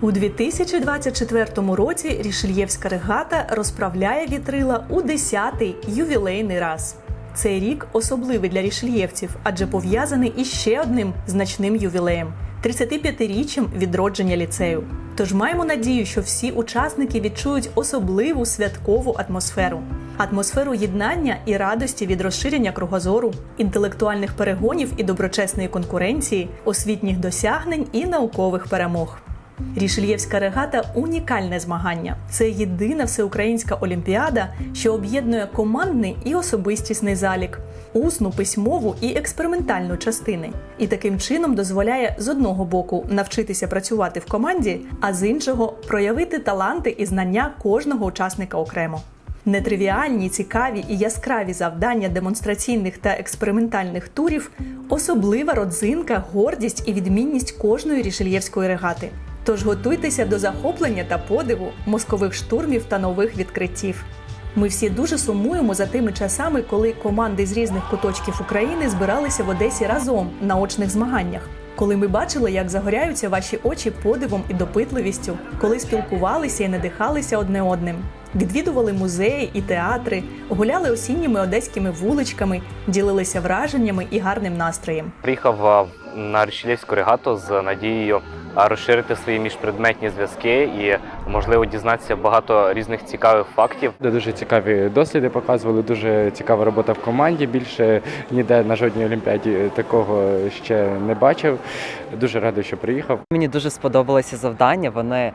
У 2024 році Рішельєвська регата розправляє вітрила у 10-й ювілейний раз. Цей рік особливий для рішельєвців, адже пов'язаний із ще одним значним ювілеєм 35-річчям відродження ліцею. Тож маємо надію, що всі учасники відчують особливу святкову атмосферу, атмосферу єднання і радості від розширення кругозору, інтелектуальних перегонів і доброчесної конкуренції, освітніх досягнень і наукових перемог. Рішельєвська регата унікальне змагання. Це єдина всеукраїнська олімпіада, що об'єднує командний і особистісний залік, усну, письмову і експериментальну частини, і таким чином дозволяє з одного боку навчитися працювати в команді, а з іншого проявити таланти і знання кожного учасника окремо. Нетривіальні, цікаві і яскраві завдання демонстраційних та експериментальних турів особлива родзинка, гордість і відмінність кожної рішельєвської регати. Тож готуйтеся до захоплення та подиву, мозкових штурмів та нових відкриттів. Ми всі дуже сумуємо за тими часами, коли команди з різних куточків України збиралися в Одесі разом на очних змаганнях. Коли ми бачили, як загоряються ваші очі подивом і допитливістю, коли спілкувалися і надихалися одне одним, відвідували музеї і театри, гуляли осінніми одеськими вуличками, ділилися враженнями і гарним настроєм. Приїхав на Рішелівську регату з надією розширити свої міжпредметні зв'язки і, можливо, дізнатися багато різних цікавих фактів. Дуже цікаві досліди показували, дуже цікава робота в команді. Більше ніде на жодній олімпіаді такого ще не бачив. Дуже радий, що приїхав. Мені дуже сподобалося завдання. Вони,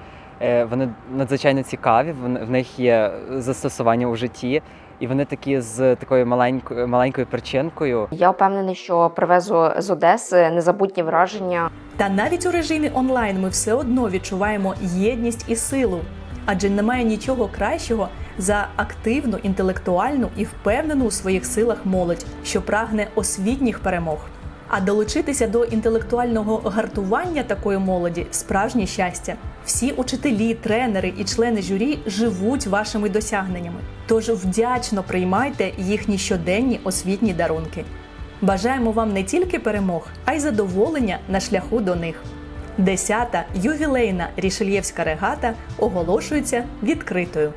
вони надзвичайно цікаві, в них є застосування у житті, і вони такі з такою маленькою маленькою причинкою. Я впевнений, що привезу з Одеси незабутні враження. Та навіть у режимі онлайн ми все одно відчуваємо єдність і силу, адже немає нічого кращого за активну, інтелектуальну і впевнену у своїх силах молодь, що прагне освітніх перемог. А долучитися до інтелектуального гартування такої молоді справжнє щастя. Всі учителі, тренери і члени журі живуть вашими досягненнями. Тож вдячно приймайте їхні щоденні освітні дарунки. Бажаємо вам не тільки перемог, а й задоволення на шляху до них. Десята ювілейна рішельєвська регата оголошується відкритою.